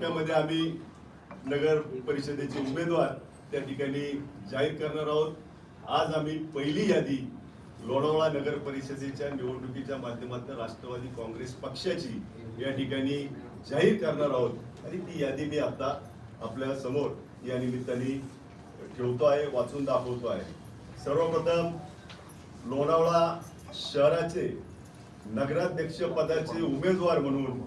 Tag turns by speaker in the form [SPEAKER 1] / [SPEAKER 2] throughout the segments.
[SPEAKER 1] टप्प्यामध्ये आम्ही नगर परिषदेचे उमेदवार त्या ठिकाणी जाहीर करणार आहोत. आज आम्ही पहिली यादी लोणावळा नगर परिषदेच्या निवडणुकीच्या माध्यमातून राष्ट्रवादी काँग्रेस पक्षाची या ठिकाणी जाहीर करणार आहोत. आणि ती यादी मी आता आपल्यासमोर या निमित्ताने ठेवतो आहे वाचून दाखवतो आहे. सर्वप्रथम लोणावळा शहराचे नगराध्यक्ष पदाचे उमेदवार म्हणून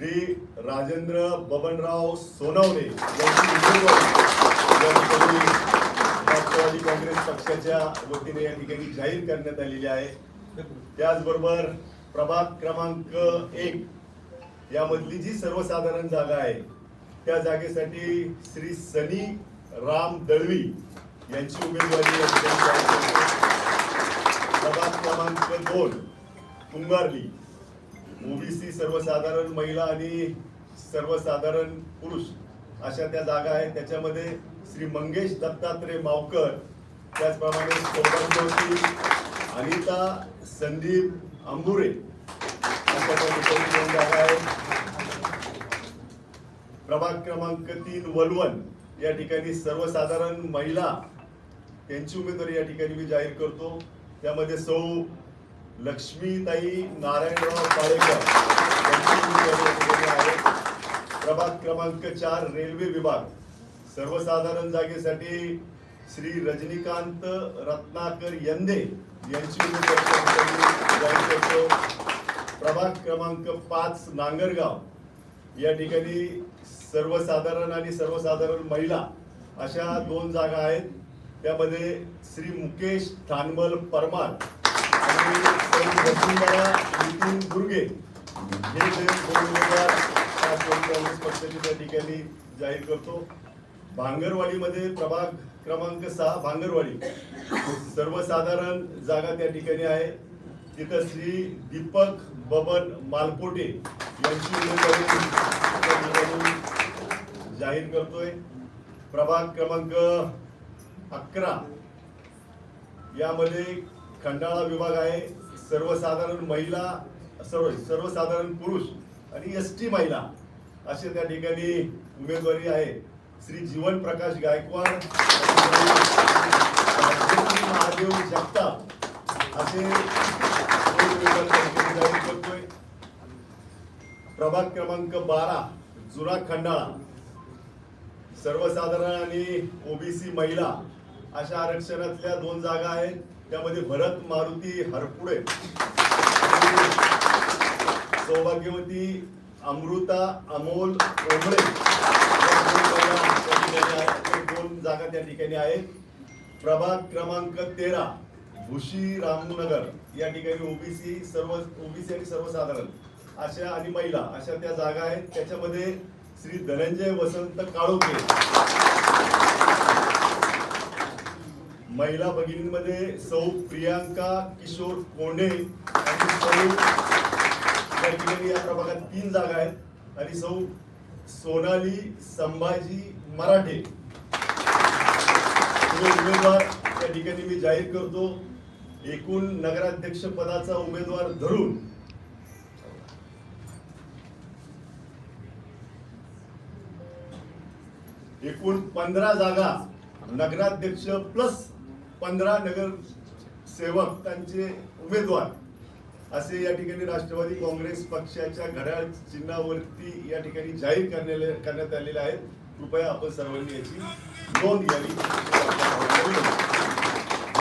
[SPEAKER 1] श्री राजेंद्र बबनराव सोनवणे यांची राष्ट्रवादी काँग्रेस पक्षाच्या वतीने या ठिकाणी जाहीर करण्यात आलेली आहे. त्याचबरोबर प्रभाग क्रमांक एक यामधली जी सर्वसाधारण जागा आहे त्या जागेसाठी श्री सनी राम दळवी यांची उमेदवारी प्रभाग क्रमांक दोन कुंभारली ओबीसी सर्वसाधारण महिला आणि सर्वसाधारण पुरुष अशा त्या जागा आहेत. त्याच्यामध्ये श्री मंगेश दत्तात्रय मावकर त्याचप्रमाणे सौभाग्यवती अनिता संदीप अंबुरे अशा त्या दोन जागा आहेत. प्रभाग क्रमांक तीन वलवन या ठिकाणी सर्वसाधारण महिला त्यांची उमेदवारी या ठिकाणी मी जाहीर करतो. त्यामध्ये सौ लक्ष्मीताई नारायणराव पाळेकर प्रभाग क्रमांक चार रेल्वे विभाग. सर्वसाधारण जागेसाठी श्री रजनीकांत रत्नाकर यंदे यांची प्रभाग क्रमांक पाच नांगरगाव. या ठिकाणी सर्वसाधारण आणि सर्वसाधारण महिला अशा दोन जागा आहेत. त्यामध्ये श्री मुकेश थानबल परमार सौ नितीन दुर्गे हे जे दोन उमेदवार काँग्रेस पक्षाचे त्या ठिकाणी जाहीर करतो भांगरवाडीमध्ये प्रभाग क्रमांक सहा भांगरवाडी. सर्वसाधारण जागा त्या ठिकाणी आहे. तिथं श्री दीपक बबन मालपोटे यांची उमेदवारी त्या जाहीर करतोय. प्रभाग क्रमांक अकरा. यामध्ये खंडाळा विभाग आहे. सर्वसाधारण महिला सर्व सर्वसाधारण पुरुष आणि एस टी महिला असे त्या ठिकाणी उमेदवारी आहे. श्री जीवन प्रकाश गायकवाड महादेव जगताप असे करतोय प्रभाग क्रमांक बारा जुना खंडाळा. सर्वसाधारण आणि ओबीसी महिला अशा आरक्षणातल्या दोन जागा आहेत त्यामध्ये भरत मारुती हरपुडे. सौभाग्यवती अमृता अमोल ओंबळे दोन जागा त्या ठिकाणी आहेत. दोन जागा त्या ठिकाणी आहेत. प्रभाग क्रमांक तेरा भुशी रामनगर. या ठिकाणी ओबीसी सर्व ओबीसी आणि सर्वसाधारण अशा आणि महिला अशा त्या जागा आहेत. त्याच्यामध्ये श्री धनंजय वसंत काळोखे. महिला भगिनींमध्ये सौ प्रियांका किशोर कोंडे आणि सौ या ठिकाणी या प्रभागात तीन जागा आहेत. आणि सौ सोनाली संभाजी मराठे. हे उमेदवार या ठिकाणी मी जाहीर करतो. एकूण नगराध्यक्ष पदाचा उमेदवार धरून एकूण पंधरा जागा नगराध्यक्ष प्लस पंधरा नगर त्यांचे उमेदवार असे या ठिकाणी राष्ट्रवादी काँग्रेस पक्षाच्या घड्याळ चिन्हावरती या ठिकाणी जाहीर करण्याले करण्यात आलेले आहेत. कृपया आपण सर्वांनी याची नोंद घ्यावी.